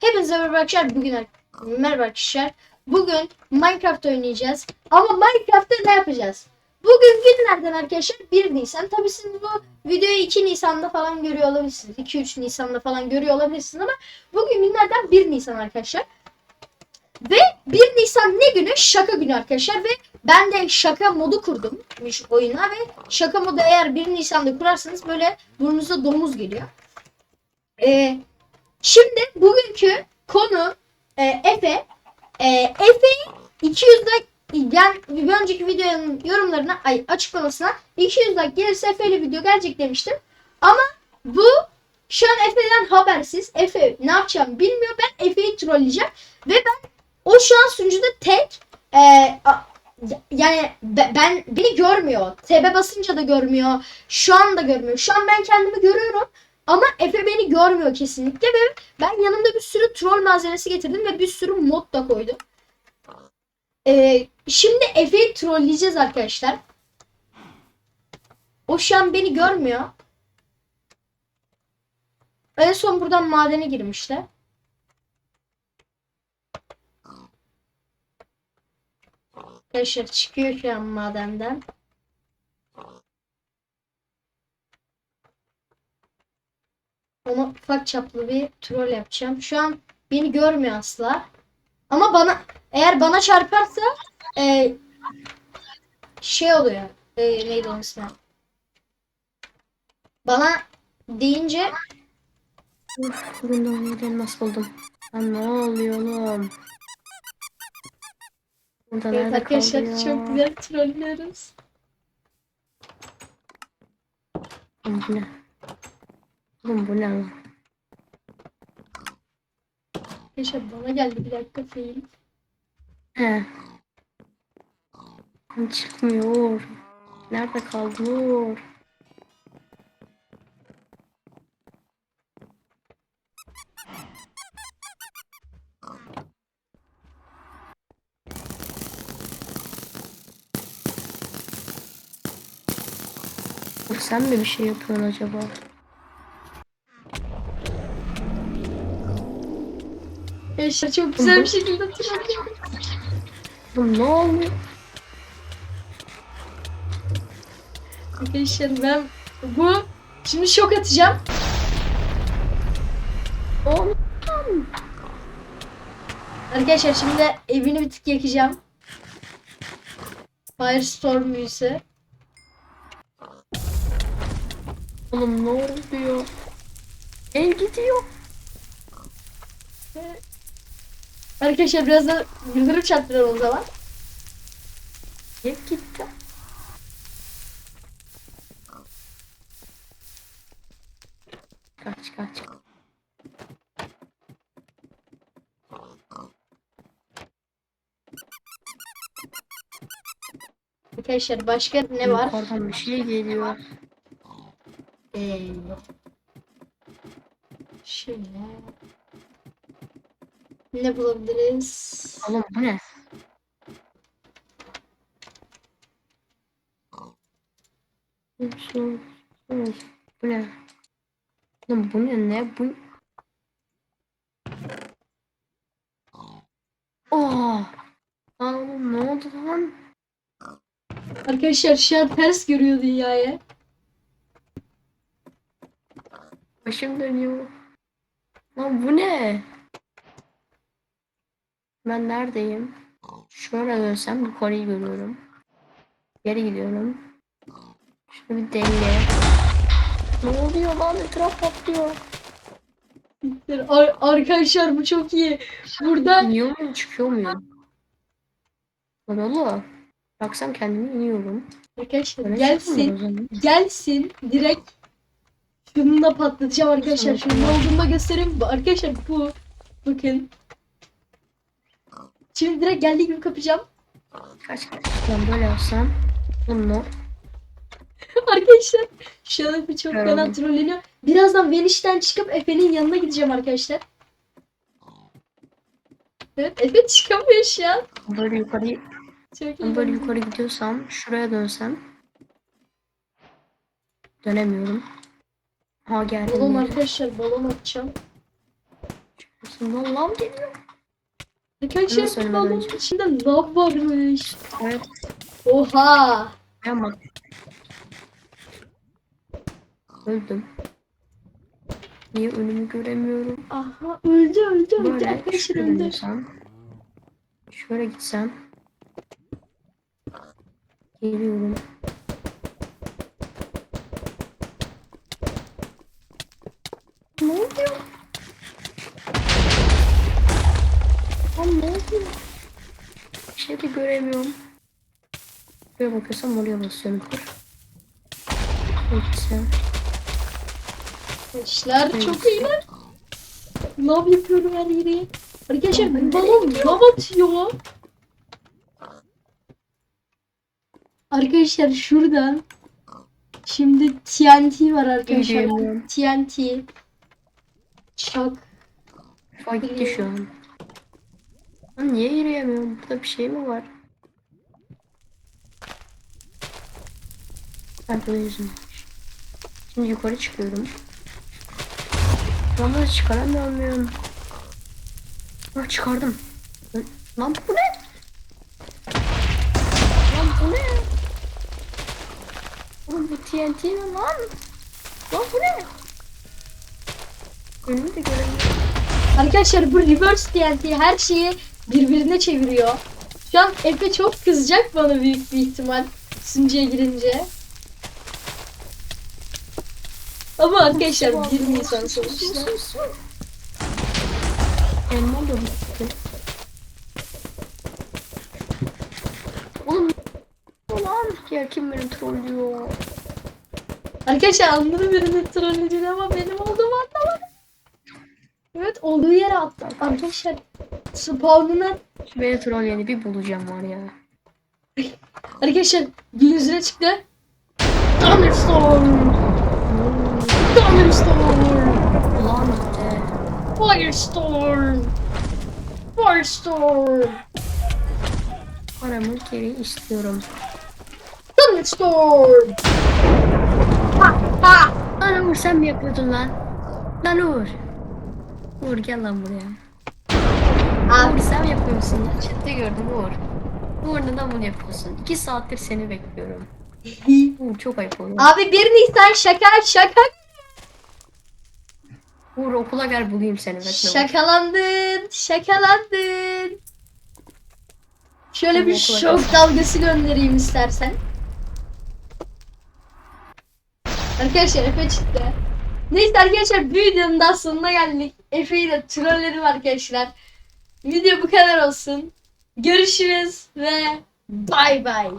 Hepinize merhaba arkadaşlar. Bugün merhaba arkadaşlar. Bugün Minecraft oynayacağız. Ama Minecraft'ta ne yapacağız? Bugün günlerden arkadaşlar 1 Nisan. Tabii siz bu videoyu 2 Nisan'da falan görüyor olabilirsiniz. 2-3 Nisan'da falan görüyor olabilirsiniz ama bugün günlerden 1 Nisan arkadaşlar. Ve 1 Nisan ne günü? Şaka günü arkadaşlar ve ben de şaka modu kurdum oyuna ve şaka modu eğer 1 Nisan'da kurarsanız böyle burnunuza domuz geliyor. Ee, Şimdi bugünkü konu e, Efe. E, Efe'yi 200 like yani bir önceki videonun yorumlarına ay açıklamasına 200 like gelirse Efe ile video gelecek demiştim. Ama bu şu an Efe'den habersiz. Efe ne yapacağımı bilmiyor. Ben Efe'yi trolleyeceğim ve ben o şu an sunucuda tek e, a- yani be- ben beni görmüyor. TB basınca da görmüyor. Şu anda görmüyor. Şu an ben kendimi görüyorum. Ama Efe beni görmüyor kesinlikle ve ben yanımda bir sürü troll malzemesi getirdim ve bir sürü mod da koydum. Ee, şimdi Efe'yi trolleyeceğiz arkadaşlar. O şu an beni görmüyor. En son buradan madene girmişti. Arkadaşlar çıkıyor şu an madenden. Ona ufak çaplı bir troll yapacağım. Şu an beni görmüyor asla. Ama bana eğer bana çarparsa e, şey oluyor. E, neydi onun ismi? Bana deyince Bugün oynayan elmas buldum. Lan ne oluyor oğlum? Burada evet nerede arkadaşlar kalıyor? çok güzel trollüyoruz. Oğlum bu ne? Oğlum bu ne lan? Arkadaşlar bana geldi bir dakika fail. He. Çıkmıyor. Nerede kalıyor? Sen mi bir şey yapıyorsun acaba? Arkadaşlar çok güzel bir şekilde trollüyoruz. Oğlum ne oluyor? Arkadaşlar ben bu şimdi şok atacağım. Oğlum. Arkadaşlar şimdi evini bir tık yakacağım. Firestorm büyüsü. Oğlum ne oluyor? El gidiyor. Arkadaşlar biraz da yıldırım çarptıralım o zaman. Hep gitti. Kaç kaç. Arkadaşlar başka ne var? Yukarıdan bir şey geliyor. Ee, şöyle. Ne bulabiliriz? Oğlum bu ne? Bu ne? Oğlum bu ne ne bu? Oh! Lan oğlum ne oldu lan? Arkadaşlar şu an ters görüyor dünyayı. Başım dönüyor. Lan bu ne? Ben neredeyim? Şöyle dönsem yukarıyı görüyorum. Geri gidiyorum. Şunu bir denge. Ne oluyor lan? Etraf patlıyor. Ar- arkadaşlar bu çok iyi. Burada İniyor muyum çıkıyor muyum? Lan oğlum. Baksam kendimi iniyorum. arkadaşlar Böyle gelsin. zaman. gelsin direkt şununla patlatacağım arkadaşlar. Şunun olduğunu da göstereyim. Arkadaşlar bu bakın. Şimdi direkt geldiği gibi kapacağım. Kaç kaç. Lan böyle yapsam. Bunu. arkadaşlar şu an Efe çok Evet. fena trolleniyor. Birazdan Veniş'ten çıkıp Efe'nin yanına gideceğim arkadaşlar. Evet Efe çıkamıyor şu an. Böyle yukarı, Çok iyi. ben böyle yukarı gidiyorsam şuraya dönsem. Dönemiyorum. Ha geldim. Balon arkadaşlar balon atacağım. Lan lav geliyor. Arkadaşlar Nasıl bu ölmeden balonun önce? içinde lav varmış. Evet. Oha. Ama öldüm. Niye önümü göremiyorum? Aha öldü öldü öldü. Böyle Arkadaşlar şöyle öldü. Şöyle gitsem. Geliyorum. Ne oluyor? Lan ne oluyor? Bir de göremiyorum. Şuraya bakıyorsam oraya basıyorum. Gitsem. Arkadaşlar Evet. çok iyiler. Lav yapıyorum her yere. Arkadaşlar balon lav atıyor. Arkadaşlar şuradan şimdi TNT var arkadaşlar. Gidiyorum. TNT. Çak. Kafa gitti şu an. Niye yürüyemiyorum? Burada bir şey mi var? Arkadaşım. Şimdi yukarı çıkıyorum. Da çıkaramıyorum. Ah çıkardım. Lan bu ne? Lan bu ne? Oğlum bu TNT mi lan? Lan bu ne? Önümü de göremiyorum. Arkadaşlar bu reverse TNT her şeyi birbirine çeviriyor. Şu an Efe çok kızacak bana büyük bir ihtimal sunucuya girince. Ama arkadaşlar 1 Nisan sonuçta. Elma da bitti. Oğlum ya kim beni trollüyor? Arkadaşlar anladım birinin trollediğini ama benim olduğumu anlamadım. Evet olduğu yere attı. Arkadaşlar spawn'ına Beni trolleyeni bir bulacağım var ya. arkadaşlar gün yüzüne çıktı. Thunderstorm! Thunderstorm! Ulan gitti. Firestorm! Firestorm! Paramı geri istiyorum. Thunderstorm! Ha ha! Lan Uğur sen mi yapıyordun lan? Lan Uğur. Uğur gel lan buraya. Abi Uğur sen mi yapıyorsun? Chatte gördüm Uğur. Uğur neden bunu yapıyorsun? İki saattir seni bekliyorum. Uğur çok ayıp oluyor. Abi 1 Nisan şaka şaka Uğur okula gel bulayım seni bekle. Şakalandın şakalandın. Şöyle bir Okula şok dalgası göndereyim istersen. Arkadaşlar Efe çıktı. Neyse arkadaşlar bir videonun daha sonuna geldik. Efe'yi de trollerim arkadaşlar. Video bu kadar olsun. Görüşürüz ve bay bay.